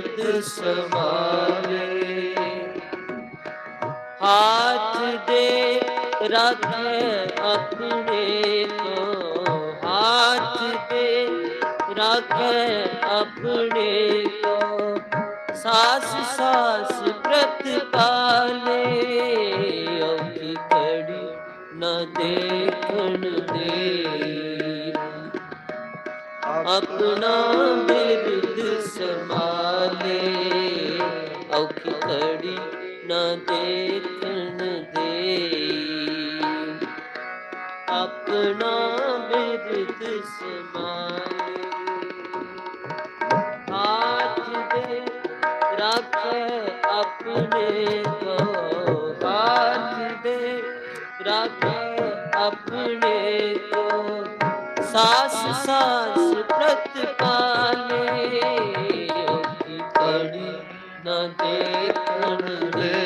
ਬਿਰਦ ਸਮਾਲੇ ਹਾਥ ਦੇ ਰੱਖੇ ਆਪਣੇ ਕੋ ਹਾਥ ਦੇ ਰੱਖੇ ਆਪਣੇ ਕੋ ਸਾਸ ਸਾਸ ਪ੍ਰਤਪਾਲੇ ਔਖੀ ਕੜੀ ਨ ਦੇਖਣ ਦੇ। ਆਪਣਾ ਬਿਰਦ ਸਮਾਲੇ ਔਖੀ ਕੜੀ ਨਾ ਦੇਖਣ ਦੇ। ਆਪਣਾ ਬਿਰਦ ਸਮਾਲੇ ਹਾਥ ਦੇ ਰੱਖ ਆਪਣੇ ਕੋ ਹਾਥ ਦੇ ਰੱਖੇ ਆਪਣੇ ਕੋ ਸਾਸ ਸਾਸ ਨਾ ਦੇਖਣ ਦੇ।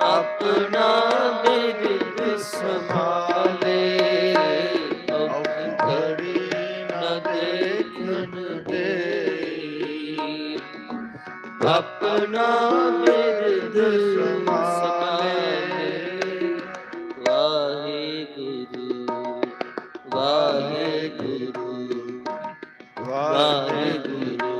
ਆਪਣਾ ਬਿਰਦ ਸਮਾਲੇ ਔਖੀ ਕੜੀ ਨਾ ਦੇਖਣ ਦੇ। ਆਪਣਾ ਬਿਰਦ ਸਮਾਲੇ ਵਾਹਿਗੁਰੂ ਵਾਹਿਗੁਰੂ ਵਾਹਿਗੁਰੂ।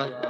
Yeah.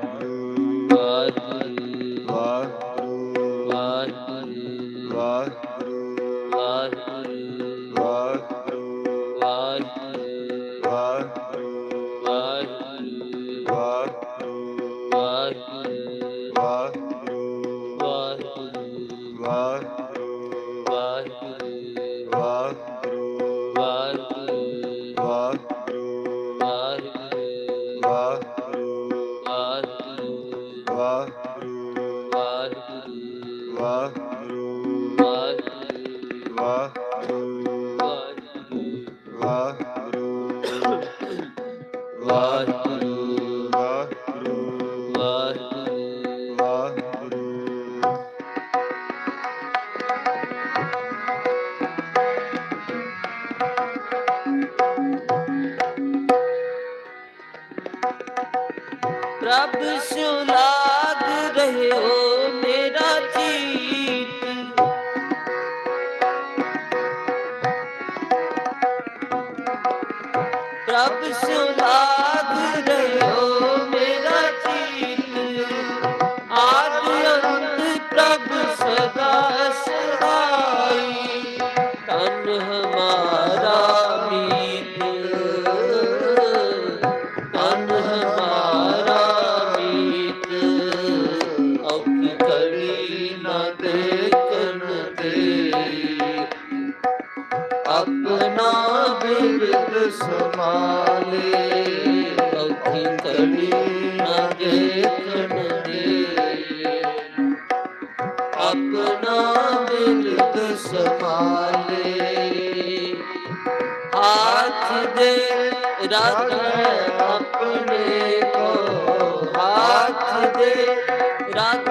ਪ੍ਰਭ ਸਿਉ ਲਾਗ ਰਹਿਓ ਮੇਰਾ ਜੀਤ ਪ੍ਰਭ ਸਿਉ ਲਾਗ ਰਹਿਓ ਮੇਰਾ ਜੀਤ ਆਦ ਅੰਤ ਪ੍ਰਭ ਸਦਾ ਸਹਾਈ ਤਨ ਹਮਾਰਾ ਰਗ ਆਪਣੇ ਕੋ ਹੱਥ ਦੇ। ਰਗ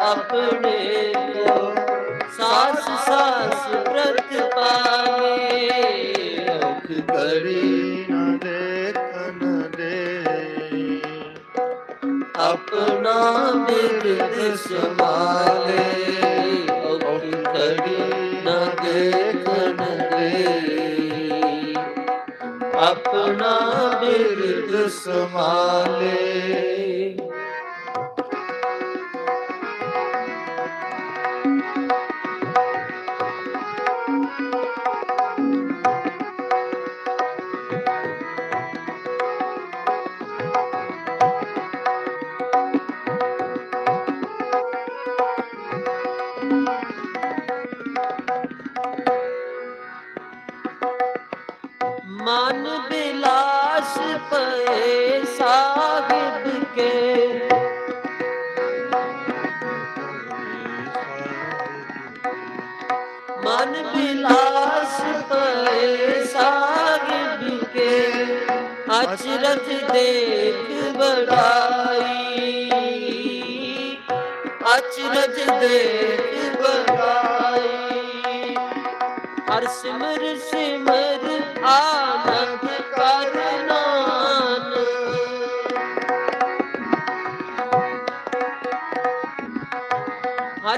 ਆਪਣੇ ਕੋ ਸਾਸ ਸਾਸ ਪ੍ਰਤਪਾਵੇ ਰਖ ਕਰੀ ਨਾ ਦੇਖਨ ਦੇ। ਆਪਣਾ ਬਿਰਦ ਸਮਾਲੇ ਉਹ ਕਰੀ ਨਾ ਦੇਖ ਆਪਣਾ ਬਿਰਦ ਸਮਾਲੇ ਲਾਸ਼ ਬਿਲਾਸ ਪਏ ਸਾਹਿਬ ਕੇ। ਮਨ ਬਿਲਾਸ ਪਏ ਸਾਹਿਬ ਕੇ। ਅਚਰਜ ਦੇਖ ਬੜਾਈ ਅਚਰਜ ਦੇਖ ਬੜਾਈ ਹਰ ਸਿਮਰ ਸਿਮਰ ਆਨੰਦ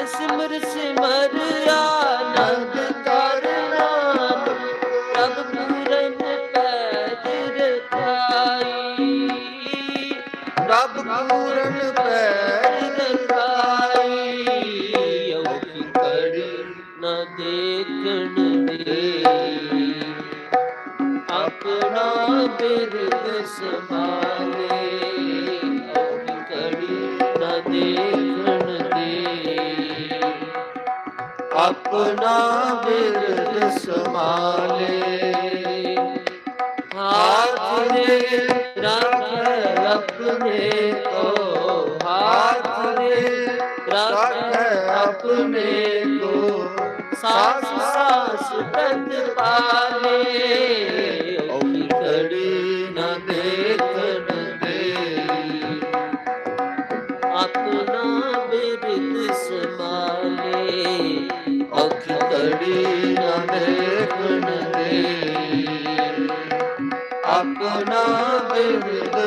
ਸਿਮਰ ਸਿਮਰ ਆਨੰਦ ਕਰ ਪੂਰਨ ਪੈਜ ਰਖਾਈ। ਰੱਬ ਪੂਰਨ ਪੈਰ ਰਖਾਈ। ਔਖੀ ਕੜੀ ਨਾ ਦੇਖਣ ਦੇ। ਆਪਣਾ ਬਿਰਦ ਸੰਭਾਲੇ। ਆਪਣਾ ਬਿਰਦ ਸੰਭਾਲੇ। ਹਾਥ ਦੇ ਰੱਖ ਆਪਣੇ ਕੋ ਹਾਥ ਦੇ ਰੱਖ ਆਪਣੇ ਕੋ ਸਾਸ ਸਾਸ ਤਤ ਪਾਲੇ ਔਖੀ ਕੜੀ ਨਾ ਦੇ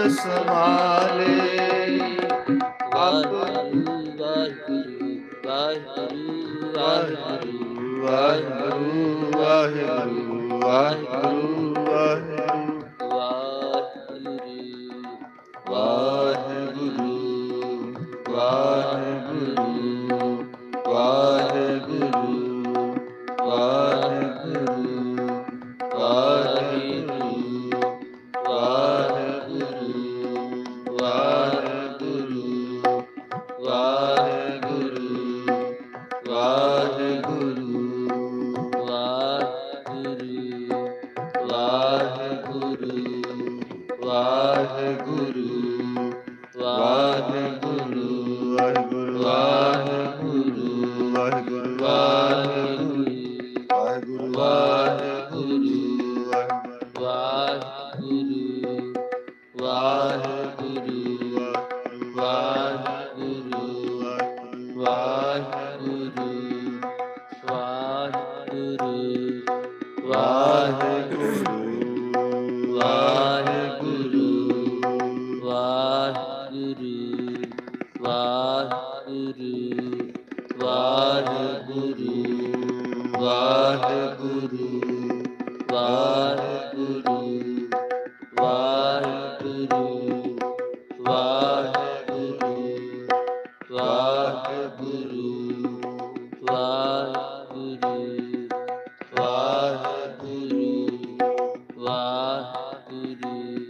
संभाले ਵਾਹਿਗੁਰੂ। Al Happy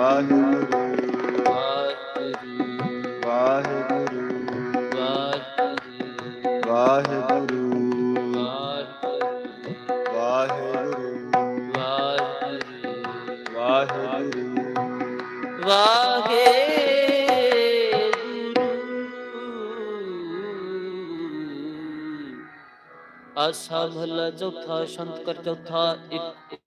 ਵਾਹਿਗੁਰੂ ਵਾਹਿਗੁਰੂ ਵਾਹਿਗੁਰੂ ਵਾਹਿਗੁਰੂ ਵਾਹਿਗੁਰੂ ਚੌਥਾ ਸ਼ੰਕਰ ਚੌਥਾ ਇੱਕ